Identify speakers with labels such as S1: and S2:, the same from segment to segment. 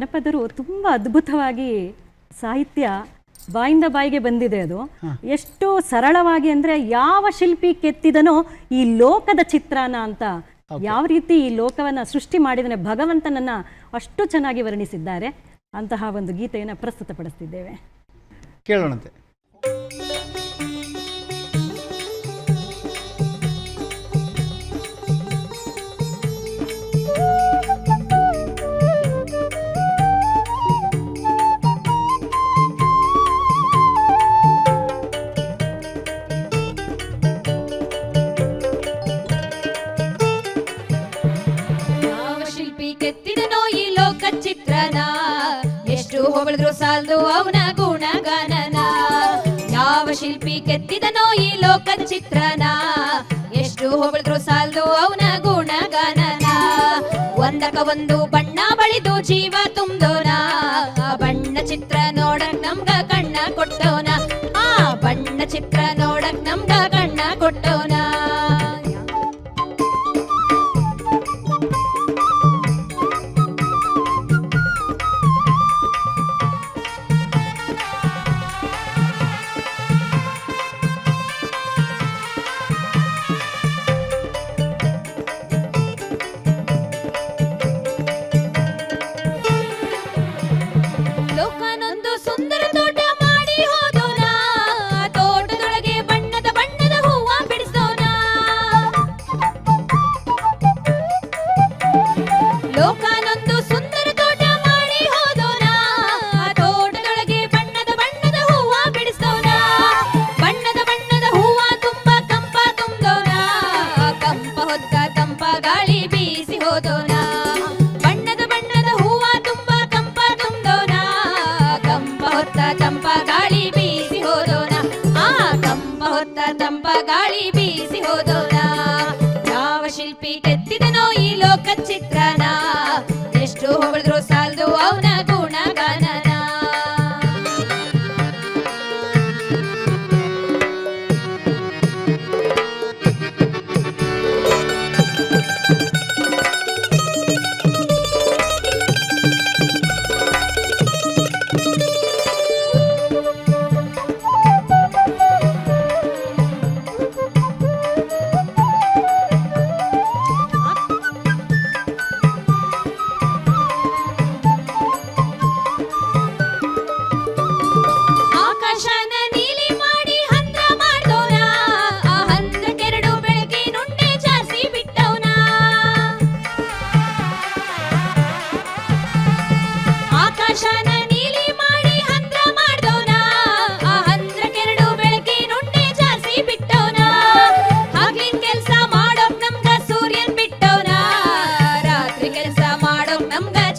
S1: ಜನಪದರು ತುಂಬ ಅದ್ಭುತವಾಗಿ ಸಾಹಿತ್ಯ ಬಾಯಿಂದ ಬಾಯಿಗೆ ಬಂದಿದೆ ಅದು. ಎಷ್ಟು ಸರಳವಾಗಿ ಅಂದ್ರೆ ಯಾವ ಶಿಲ್ಪಿ ಕೆತ್ತಿದನೋ ಈ ಲೋಕದ ಚಿತ್ರಾನ ಅಂತ. ಯಾವ ರೀತಿ ಈ ಲೋಕವನ್ನ ಸೃಷ್ಟಿ ಮಾಡಿದನೆ ಭಗವಂತನನ್ನ ಅಷ್ಟು ಚೆನ್ನಾಗಿ ವರ್ಣಿಸಿದ್ದಾರೆ. ಅಂತಹ ಒಂದು ಗೀತೆಯನ್ನು ಪ್ರಸ್ತುತಪಡಿಸ್ತಿದ್ದೇವೆ.
S2: ಕೇಳೋಣಂತೆ.
S3: ಕೆತ್ತಿದನೋ ಈ ಲೋಕ ಚಿತ್ರನ ಎಷ್ಟು ಹೊಗಳಿದ್ರು ಸಾಲದು ಅವನ ಗುಣಗಾನನ. ಯಾವ ಶಿಲ್ಪಿ ಕೆತ್ತಿದನೋ ಈ ಲೋಕ ಚಿತ್ರನ ಎಷ್ಟು ಹೊಗಳಿದ್ರು ಸಾಲದು ಅವನ ಗುಣಗಾನನ. ಒಂದಕ ಒಂದು ಬಣ್ಣ ಬಳಿದು ಜೀವ ತುಂಬೋನ ಸುಂದರ ತೋಟ ಮಾಡಿ ಹೋದೋನ ತೋಟದೊಳಗೆ ಬಣ್ಣದ ಬಣ್ಣದ ಹೂವ ಬಿಡಿಸೋನ ಲೋಕನೊಂದು ಸುಂದರ ಕಂಪ ಹೊತ್ತ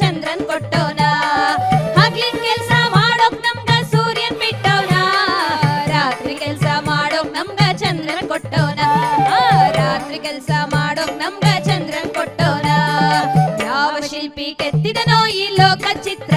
S3: ಚಂದ್ರನ್ ಕೊಟ್ಟವನ ಹಗ್ಲಿನ್ ಕೆಲ್ಸ ಮಾಡೋಕ್ ನಮ್ಗ ಸೂರ್ಯನ್ ಬಿಟ್ಟವನ ರಾತ್ರಿ ಕೆಲ್ಸ ಮಾಡೋಕ್ ನಮ್ಗ ಚಂದ್ರನ್ ಕೊಟ್ಟವನ ರಾತ್ರಿ ಕೆಲ್ಸ ಮಾಡೋಕ್ ನಮ್ಗ ಚಂದ್ರನ್ ಕೊಟ್ಟವನ ಯಾವ ಶಿಲ್ಪಿ ಕೆತ್ತಿದನೋ ಈ ಲೋಕ ಚಿತ್ರನ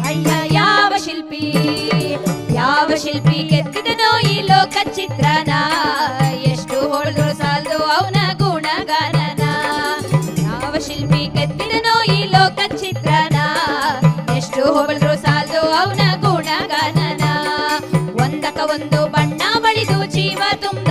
S3: ಶಿಲ್ಪಿ ಕೆತ್ತಿದನೋ ಈ ಲೋಕ ಚಿತ್ರನ ಎಷ್ಟು ಹೊಳೆದ್ರು ಸಾಲ್ದು ಅವನ ಗುಣಗಾನನ? ಯಾವ ಶಿಲ್ಪಿ ಕೆತ್ತಿದನೋ ಈ ಲೋಕ ಚಿತ್ರನ ಎಷ್ಟು ಹೊಳೆದ್ರು ಸಾಲ್ದು ಅವನ ಗುಣಗಾನನ? ಒಂದಕ ಒಂದು ಬಣ್ಣ ಬಳಿದು ಜೀವ ತುಂಬ